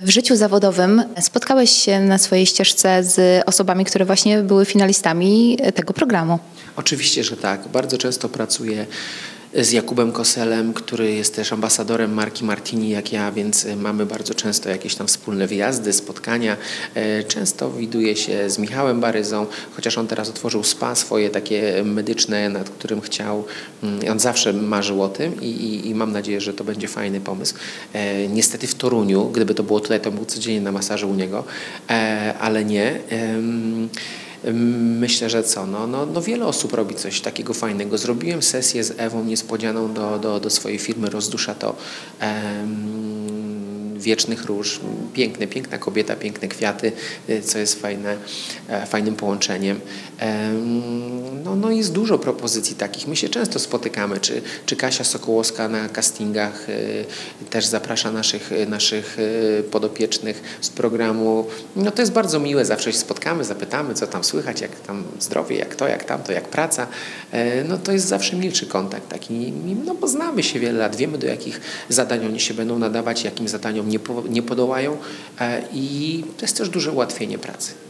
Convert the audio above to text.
W życiu zawodowym spotkałeś się na swojej ścieżce z osobami, które właśnie były finalistami tego programu. Oczywiście, że tak. Bardzo często pracuję z Jakubem Koselem, który jest też ambasadorem marki Martini jak ja, więc e, mamy bardzo często jakieś tam wspólne wyjazdy, spotkania. E, często widuję się z Michałem Baryzą, chociaż on teraz otworzył spa swoje takie medyczne, nad którym chciał. Mm, on zawsze marzył o tym i, i, i mam nadzieję, że to będzie fajny pomysł. E, niestety w Toruniu, gdyby to było tutaj, to był codziennie na masażu u niego, ale nie. Myślę, że co? No, no, no wiele osób robi coś takiego fajnego. Zrobiłem sesję z Ewą niespodzianą do, do, do swojej firmy Rozdusza to. Um, wiecznych róż. Piękne, piękna kobieta, piękne kwiaty, y, co jest fajne, e, fajnym połączeniem. No, no jest dużo propozycji takich. My się często spotykamy, czy, czy Kasia Sokołowska na castingach y, też zaprasza naszych, naszych y, podopiecznych z programu. No to jest bardzo miłe, zawsze się spotkamy, zapytamy, co tam słychać, jak tam zdrowie, jak to, jak tamto, jak praca. E, no to jest zawsze milczy kontakt taki, no bo znamy się wiele lat, wiemy do jakich zadań oni się będą nadawać, jakim zadaniom nie, po, nie podołają e, i to jest też duże ułatwienie pracy.